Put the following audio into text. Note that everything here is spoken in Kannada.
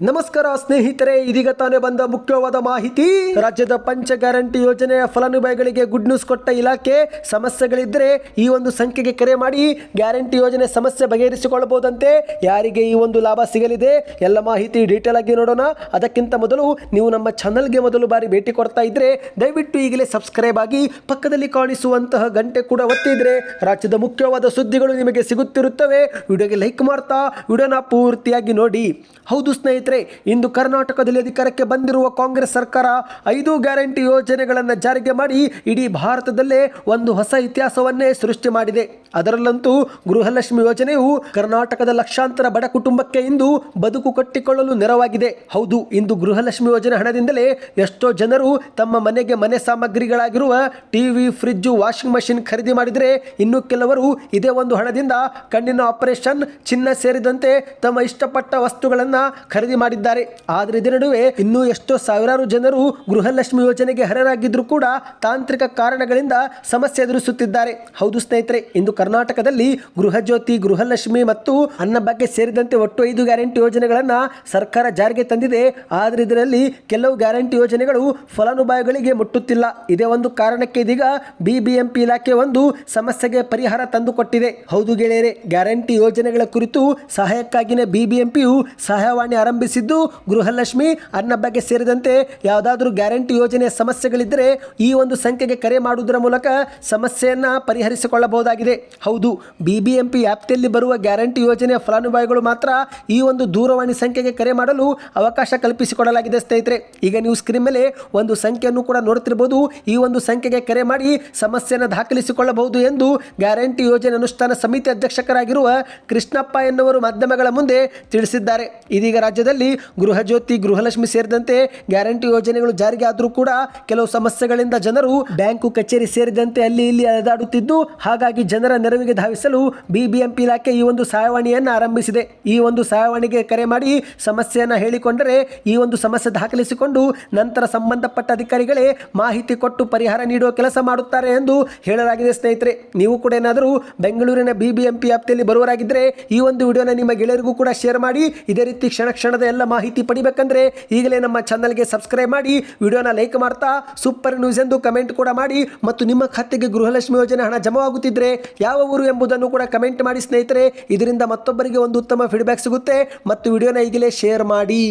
ನಮಸ್ಕಾರ ಸ್ನೇಹಿತರೆ, ಇದೀಗ ತಾನೇ ಬಂದ ಮುಖ್ಯವಾದ ಮಾಹಿತಿ. ರಾಜ್ಯದ ಪಂಚ ಗ್ಯಾರಂಟಿ ಯೋಜನೆಯ ಫಲಾನುಭವಿಗಳಿಗೆ ಗುಡ್ ನ್ಯೂಸ್ ಕೊಟ್ಟ ಇಲಾಖೆ, ಸಮಸ್ಯೆಗಳಿದ್ರೆ ಈ ಒಂದು ಸಂಖ್ಯೆಗೆ ಕರೆ ಮಾಡಿ, ಗ್ಯಾರಂಟಿ ಯೋಜನೆ ಸಮಸ್ಯೆ ಬಗೆಹರಿಸಿಕೊಳ್ಳಬಹುದಂತೆ. ಯಾರಿಗೆ ಈ ಒಂದು ಲಾಭ ಸಿಗಲಿದೆ, ಎಲ್ಲ ಮಾಹಿತಿ ಡೀಟೇಲ್ ಆಗಿ ನೋಡೋಣ. ಅದಕ್ಕಿಂತ ಮೊದಲು ನೀವು ನಮ್ಮ ಚಾನಲ್ಗೆ ಮೊದಲು ಬಾರಿ ಭೇಟಿ ಕೊಡ್ತಾ ಇದ್ರೆ, ದಯವಿಟ್ಟು ಈಗಲೇ ಸಬ್ಸ್ಕ್ರೈಬ್ ಆಗಿ ಪಕ್ಕದಲ್ಲಿ ಕಾಣಿಸುವಂತಹ ಗಂಟೆ ಕೂಡ ಒತ್ತಿದ್ರೆ, ರಾಜ್ಯದ ಮುಖ್ಯವಾದ ಸುದ್ದಿಗಳು ನಿಮಗೆ ಸಿಗುತ್ತಿರುತ್ತವೆ. ವಿಡಿಯೋಗೆ ಲೈಕ್ ಮಾಡ್ತಾ, ವಿಡಿಯೋನ ಪೂರ್ತಿಯಾಗಿ ನೋಡಿ. ಹೌದು ಸ್ನೇಹಿತರೆ ಇಂದು ಕರ್ನಾಟಕದಲ್ಲಿ ಅಧಿಕಾರಕ್ಕೆ ಬಂದಿರುವ ಕಾಂಗ್ರೆಸ್ ಸರ್ಕಾರ ಐದು ಗ್ಯಾರಂಟಿ ಯೋಜನೆಗಳನ್ನು ಜಾರಿಗೆ ಮಾಡಿ ಇಡೀ ಭಾರತದಲ್ಲೇ ಒಂದು ಹೊಸ ಇತಿಹಾಸವನ್ನೇ ಸೃಷ್ಟಿ ಮಾಡಿದೆ. ಅದರಲ್ಲಂತೂ ಗೃಹಲಕ್ಷ್ಮಿ ಯೋಜನೆಯು ಕರ್ನಾಟಕದ ಲಕ್ಷಾಂತರ ಬಡ ಕುಟುಂಬಕ್ಕೆ ಇಂದು ಬದುಕು ಕಟ್ಟಿಕೊಳ್ಳಲು ನೆರವಾಗಿದೆ. ಹೌದು, ಇಂದು ಗೃಹಲಕ್ಷ್ಮಿ ಯೋಜನೆ ಹಣದಿಂದಲೇ ಎಷ್ಟೋ ಜನರು ತಮ್ಮ ಮನೆಗೆ ಮನೆ ಸಾಮಗ್ರಿಗಳಾಗಿರುವ ಟಿವಿ ಫ್ರಿಜ್ಜು ವಾಷಿಂಗ್ ಮಷಿನ್ ಖರೀದಿ ಮಾಡಿದರೆ ಇನ್ನು ಕೆಲವರು ಇದೇ ಒಂದು ಹಣದಿಂದ ಕಣ್ಣಿನ ಆಪರೇಷನ್ ಚಿನ್ನ ಸೇರಿದಂತೆ ತಮ್ಮ ಇಷ್ಟಪಟ್ಟ ವಸ್ತುಗಳನ್ನು ಖರೀದಿ ಮಾಡಿದ್ದಾರೆ. ಆದರೆ ಇದರ ನಡುವೆ ಇನ್ನೂ ಎಷ್ಟೋ ಸಾವಿರಾರು ಜನರು ಗೃಹಲಕ್ಷ್ಮಿ ಯೋಜನೆಗೆ ಹರರಾಗಿದ್ರೂ ಕೂಡ ತಾಂತ್ರಿಕ ಕಾರಣಗಳಿಂದ ಸಮಸ್ಯೆ ಎದುರಿಸುತ್ತಿದ್ದಾರೆ. ಹೌದು ಸ್ನೇಹಿತರೆ, ಇಂದು ಕರ್ನಾಟಕದಲ್ಲಿ ಗೃಹ ಜ್ಯೋತಿ ಗೃಹಲಕ್ಷ್ಮಿ ಮತ್ತು ಅನ್ನಭಾಗ್ಯ ಸೇರಿದಂತೆ ಒಟ್ಟು ಐದು ಗ್ಯಾರಂಟಿ ಯೋಜನೆಗಳನ್ನು ಸರ್ಕಾರ ಜಾರಿಗೆ ತಂದಿದೆ. ಆದರೆ ಇದರಲ್ಲಿ ಕೆಲವು ಗ್ಯಾರಂಟಿ ಯೋಜನೆಗಳು ಫಲಾನುಭವಿಗಳಿಗೆ ಮುಟ್ಟುತ್ತಿಲ್ಲ. ಇದೇ ಒಂದು ಕಾರಣಕ್ಕೆ ಇದೀಗ ಬಿಬಿಎಂಪಿ ಇಲಾಖೆ ಒಂದು ಸಮಸ್ಯೆಗೆ ಪರಿಹಾರ ತಂದುಕೊಟ್ಟಿದೆ. ಹೌದು ಗೆಳೆಯರೆ, ಗ್ಯಾರಂಟಿ ಯೋಜನೆಗಳ ಕುರಿತು ಸಹಾಯಕ್ಕಾಗಿನ ಬಿಬಿಎಂಪಿಯು ಸಹಾಯವಾಣಿ ಆರಂಭಿಸಿದ್ದು ಗೃಹಲಕ್ಷ್ಮಿ ಅನ್ನಭಾಗ್ಯ ಸೇರಿದಂತೆ ಯಾವುದಾದ್ರೂ ಗ್ಯಾರಂಟಿ ಯೋಜನೆಯ ಸಮಸ್ಯೆಗಳಿದ್ದರೆ ಈ ಒಂದು ಸಂಖ್ಯೆಗೆ ಕರೆ ಮಾಡುವುದರ ಮೂಲಕ ಸಮಸ್ಯೆಯನ್ನು ಪರಿಹರಿಸಿಕೊಳ್ಳಬಹುದಾಗಿದೆ. ಹೌದು ಬಿಬಿಎಂಪಿ ವ್ಯಾಪ್ತಿಯಲ್ಲಿ ಬರುವ ಗ್ಯಾರಂಟಿ ಯೋಜನೆಯ ಫಲಾನುಭವಿಗಳು ಮಾತ್ರ ಈ ಒಂದು ದೂರವಾಣಿ ಸಂಖ್ಯೆಗೆ ಕರೆ ಮಾಡಲು ಅವಕಾಶ ಕಲ್ಪಿಸಿಕೊಡಲಾಗಿದೆ ಸ್ನೇಹಿತರೆ. ಈಗ ನೀವು ಸ್ಕ್ರೀನ್ ಮೇಲೆ ಒಂದು ಸಂಖ್ಯೆಯನ್ನು ಕೂಡ ನೋಡ್ತಿರ್ಬೋದು. ಈ ಒಂದು ಸಂಖ್ಯೆಗೆ ಕರೆ ಮಾಡಿ ಸಮಸ್ಯೆಯನ್ನು ದಾಖಲಿಸಿಕೊಳ್ಳಬಹುದು ಎಂದು ಗ್ಯಾರಂಟಿ ಯೋಜನೆ ಅನುಷ್ಠಾನ ಸಮಿತಿ ಅಧ್ಯಕ್ಷಕರಾಗಿರುವ ಕೃಷ್ಣಪ್ಪ ಎನ್ನುವರು ಮಾಧ್ಯಮಗಳ ಮುಂದೆ ತಿಳಿಸಿದ್ದಾರೆ. ಇದೀಗ ರಾಜ್ಯದಲ್ಲಿ ಗೃಹ ಜ್ಯೋತಿ ಗೃಹಲಕ್ಷ್ಮಿ ಸೇರಿದಂತೆ ಗ್ಯಾರಂಟಿ ಯೋಜನೆಗಳು ಜಾರಿಗೆ ಆದರೂ ಕೂಡ ಕೆಲವು ಸಮಸ್ಯೆಗಳಿಂದ ಜನರು ಬ್ಯಾಂಕು, ಕಚೇರಿ ಸೇರಿದಂತೆ ಅಲ್ಲಿ ಇಲ್ಲಿ ಅಲೆದಾಡುತ್ತಿದ್ದು, ಹಾಗಾಗಿ ಜನರ ನೆರವಿಗೆ ಧಾವಿಸಲು ಬಿಬಿಎಂಪಿ ಇಲಾಖೆ ಈ ಒಂದು ಸಹಾಯವಾಣಿಯನ್ನು ಆರಂಭಿಸಿದೆ. ಈ ಒಂದು ಸಹಾಯವಾಣಿಗೆ ಕರೆ ಮಾಡಿ ಸಮಸ್ಯೆಯನ್ನು ಹೇಳಿಕೊಂಡರೆ ಈ ಒಂದು ಸಮಸ್ಯೆ ದಾಖಲಿಸಿಕೊಂಡು ನಂತರ ಸಂಬಂಧಪಟ್ಟ ಅಧಿಕಾರಿಗಳೇ ಮಾಹಿತಿ ಕೊಟ್ಟು ಪರಿಹಾರ ನೀಡುವ ಕೆಲಸ ಮಾಡುತ್ತಾರೆ ಎಂದು ಹೇಳಲಾಗಿದೆ ಸ್ನೇಹಿತರೆ. ನೀವು ಕೂಡ ಏನಾದರೂ ಬೆಂಗಳೂರಿನ ಬಿಬಿಎಂಪಿ ವ್ಯಾಪ್ತಿಯಲ್ಲಿ ಬರುವರಾಗಿದ್ದರೆ ಈ ಒಂದು ವಿಡಿಯೋನ ನಿಮ್ಮ ಗೆಳೆಯರಿಗೂ ಕೂಡ ಶೇರ್ ಮಾಡಿ. ಇದೇ ರೀತಿ ಕ್ಷಣ ಕ್ಷಣದ ಎಲ್ಲ ಮಾಹಿತಿ ಪಡಿಬೇಕಂದ್ರೆ ಈಗಲೇ ನಮ್ಮ ಚಾನಲ್ಗೆ ಸಬ್ಸ್ಕ್ರೈಬ್ ಮಾಡಿ, ವಿಡಿಯೋನ ಲೈಕ್ ಮಾಡ್ತಾ, ಸೂಪರ್ ನ್ಯೂಸ್ ಎಂದು ಕಮೆಂಟ್ ಕೂಡ ಮಾಡಿ ಮತ್ತು ನಿಮ್ಮ ಖಾತೆಗೆ ಗೃಹಲಕ್ಷ್ಮಿ ಯೋಜನೆ ಹಣ ಜಮಾವಾಗುತ್ತಿದ್ರೆ ಯಾವ ಊರು ಎಂಬುದನ್ನು ಕೂಡ ಕಮೆಂಟ್ ಮಾಡಿ ಸ್ನೇಹಿತರೆ. ಇದರಿಂದ ಮತ್ತೊಬ್ಬರಿಗೆ ಒಂದು ಉತ್ತಮ ಫೀಡ್ಬ್ಯಾಕ್ ಸಿಗುತ್ತೆ. ಮತ್ತು ವಿಡಿಯೋನ ಈಗಲೇ ಶೇರ್ ಮಾಡಿ.